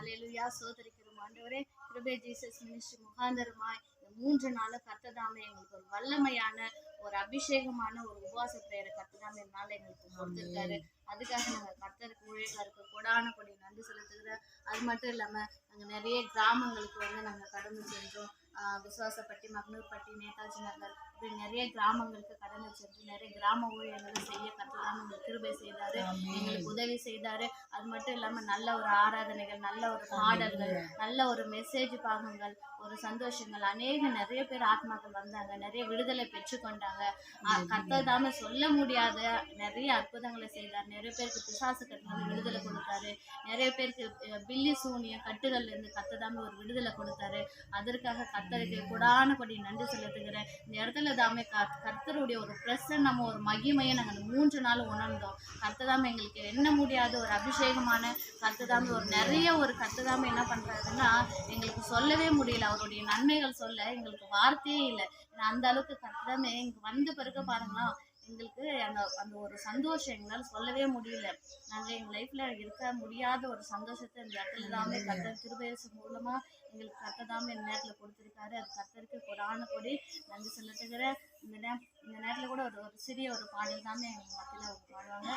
அலையலுயா சோதரிக்கிறோம் ஆண்டவரே. கிருபே ஜீசஸ் மினிஸ்டர் முகாந்தரமாய். இந்த மூன்று நாளும் கர்த்ததாமே எங்களுக்கு ஒரு வல்லமையான ஒரு அபிஷேகமான ஒரு உபவாச பிரேயரை கர்த்ததாமே நாள் எங்களுக்கு கொடுத்துருக்காரு. அதுக்காக நாங்கள் கர்த்தருக்கு ஊழியர்களுக்கு கொடான கொடி நன்றி செலுத்துகிறோம். அது மட்டும் இல்லாம நாங்கள் நிறைய கிராமங்களுக்கு வந்து நாங்கள் கடந்து சென்றோம். விசுவாசப்பட்டி மக்னூர்பட்டி நேதாஜி நகர் இப்படி நிறைய கிராமங்களுக்கு கடந்து சென்று நிறைய கிராம ஊழியர்களை செய்ய கர்த்ததாமே எங்களுக்கு கிருபை செய்தாரு. எங்களுக்கு உதவி செய்தாரு. அது மட்டும் இல்லாம நல்ல ஒரு ஆராதனைகள் நல்ல ஒரு பாடல்கள் நல்ல ஒரு மெசேஜ் பாகங்கள் ஒரு சந்தோஷங்கள். அநேக நிறைய பேர் ஆத்மாக்கள் வந்தாங்க. நிறைய விடுதலை பெற்றுக்கொண்டாங்க. அஹ் கர்த்தர் தாமே சொல்ல முடியாத நிறைய அற்புதங்களை செய்தார். நிறைய பேருக்கு பிசாசு கட்டிலிருந்து விடுதலை கொடுத்தாரு. நிறைய பேருக்கு பில்லி சூனியம் இருந்து கர்த்தர் தாமே ஒரு விடுதலை கொடுத்தாரு. அதற்காக கர்த்தருக்கு கொடான நன்றி செலுத்துகிறேன். இந்த இடத்துல தாமே கர்த்தருடைய ஒரு பிரசன் நம்ம ஒரு மகிமையை நாங்கள் மூன்று நாள் உணர்ந்தோம். கர்த்ததாம எங்களுக்கு என்ன முடியாத ஒரு அபிஷேகமான கர்த்ததாம ஒரு நிறைய ஒரு கர்த்ததாம என்ன பண்றாருன்னா எங்களுக்கு சொல்லவே முடியல. அவருடைய நன்மைகள் சொல்ல எங்களுக்கு வார்த்தையே இல்லை. அந்த அளவுக்கு கர்த்ததாமே இங்கே வந்த பிறகு பாருங்களேன் எங்களுக்கு அந்த அந்த ஒரு சந்தோஷம் எங்களால் சொல்லவே முடியல. நாங்கள் எங்கள் லைஃப்ல இருக்க முடியாத ஒரு சந்தோஷத்தை இந்த இடத்துல தாமே கர்த்தர் திருபேசு மூலமா எங்களுக்கு கர்த்ததாமே இந்த நேரத்தில் கொடுத்துருக்காரு. அது கர்த்தருக்கு கொடான கொடி நன்றி செலுத்துகிற இந்த நே இந்த நேரத்தில் கூட ஒரு ஒரு சிறிய ஒரு பாடல் தாமே எங்கள் மத்தியில் அவங்க பாடுவாங்க.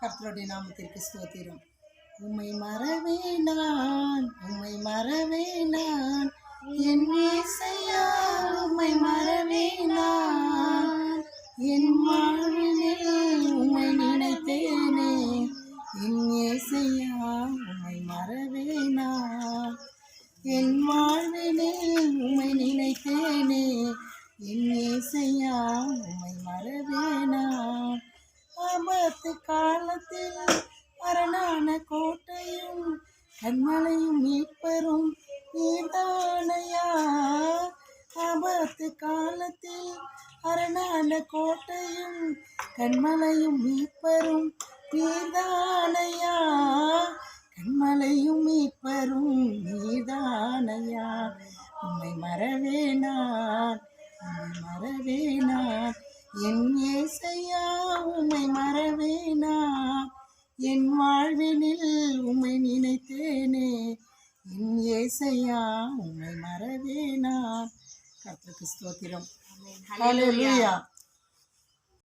கர்த்தருடைய நாமத்திற்கு ஸ்தோத்திரம். உம்மை மறவே நான் உம்மை மறவே நான் என் என் வாழ்வினில் நினைத்தேனே. என் இசையா உம்மை மறவேனா என் வாழ்வினில் உம்மை நினைத்தேனே. என் இசையா உம்மை மறவேனா ஆபத்து காலத்தில் அரணான கோட்டையும் கண்மலையும் மீட்பரும் நீதானையா. ஆபத்து கா அரணான கோட்டையும் கண்மலையும் மீட்பரும் நீதானையா கண்மலையும் மீட்பரும் நீதானையா உம்மை மறவேனான் உம்மை மறவே என் ஏசையா உம்மை மறவேனா என் வாழ்வினில் உம்மை நினைத்தேனே. என் ஏசையா உம்மை மறவேனா நான் கர்த்தருக்கு ஸ்தோத்திரம் Hallelujah. ஹalleluya